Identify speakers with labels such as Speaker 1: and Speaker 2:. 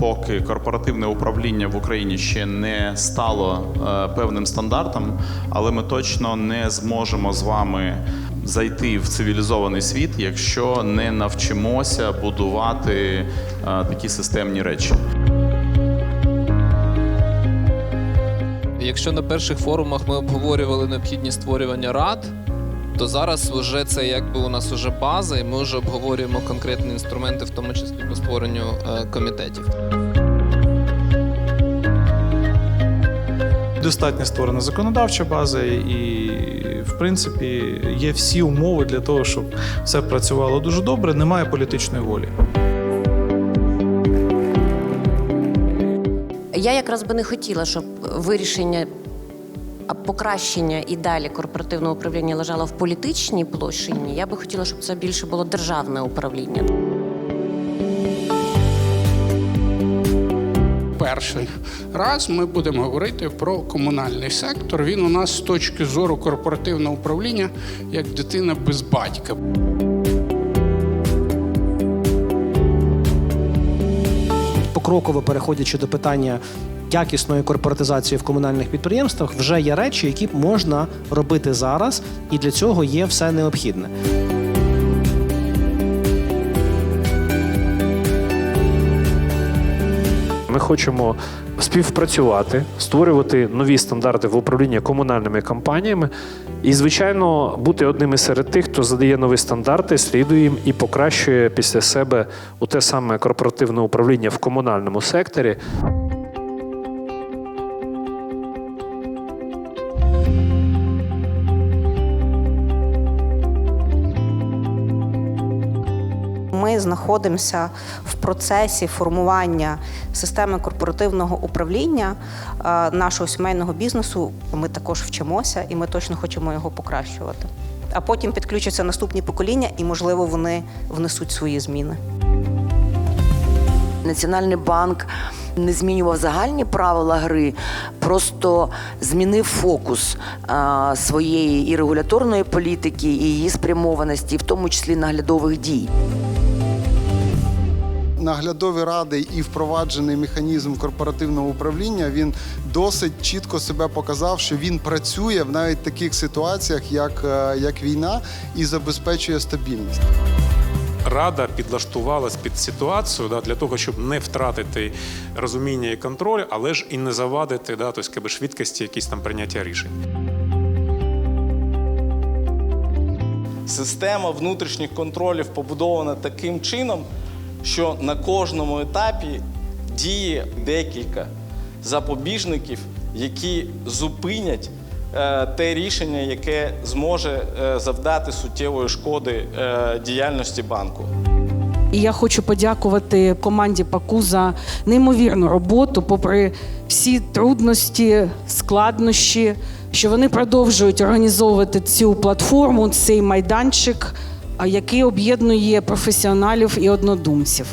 Speaker 1: поки корпоративне управління в Україні ще не стало е, певним стандартом, але ми точно не зможемо з вами зайти в цивілізований світ, якщо не навчимося будувати е, такі системні речі.
Speaker 2: Якщо на перших форумах ми обговорювали необхідність створювання рад, то зараз вже це якби у нас вже база, і ми вже обговорюємо конкретні інструменти, в тому числі по створенню е, комітетів.
Speaker 3: Достатньо створена законодавча база, і в принципі є всі умови для того, щоб все працювало дуже добре. Немає політичної волі.
Speaker 4: Я якраз би не хотіла, щоб вирішення покращення і далі корпоративного управління лежало в політичній площині. Я би хотіла, щоб це більше було державне управління.
Speaker 5: Перший раз ми будемо говорити про комунальний сектор. Він у нас з точки зору корпоративного управління як дитина без батька.
Speaker 6: покроково переходячи до питання якісної корпоратизації в комунальних підприємствах, вже є речі, які можна робити зараз, і для цього є все необхідне.
Speaker 7: Ми хочемо співпрацювати, створювати нові стандарти в управлінні комунальними компаніями і, звичайно, бути одним із серед тих, хто задає нові стандарти, слідує їм і покращує після себе у те саме корпоративне управління в комунальному секторі.
Speaker 8: Ми знаходимося в процесі формування системи корпоративного управління е, нашого сімейного бізнесу. Ми також вчимося і ми точно хочемо його покращувати. А потім підключаться наступні покоління, і можливо вони внесуть свої зміни.
Speaker 9: Національний банк не змінював загальні правила гри, просто змінив фокус а, своєї і регуляторної політики, і її спрямованості, в тому числі наглядових дій.
Speaker 10: Наглядові ради і впроваджений механізм корпоративного управління він досить чітко себе показав, що він працює в навіть таких ситуаціях, як, е, як війна, і забезпечує стабільність.
Speaker 11: Рада підлаштувалась під ситуацію да, для того, щоб не втратити розуміння і контроль, але ж і не завадити да, тобто, якби, швидкості якісь там прийняття рішень.
Speaker 12: Система внутрішніх контролів побудована таким чином, що на кожному етапі діє декілька запобіжників, які зупинять е, те рішення, яке зможе е, завдати суттєвої шкоди е, діяльності банку.
Speaker 13: І я хочу подякувати команді ПАКУ за неймовірну роботу, попри всі трудності, складнощі, що вони продовжують організовувати цю платформу, цей майданчик, який об'єднує професіоналів і однодумців.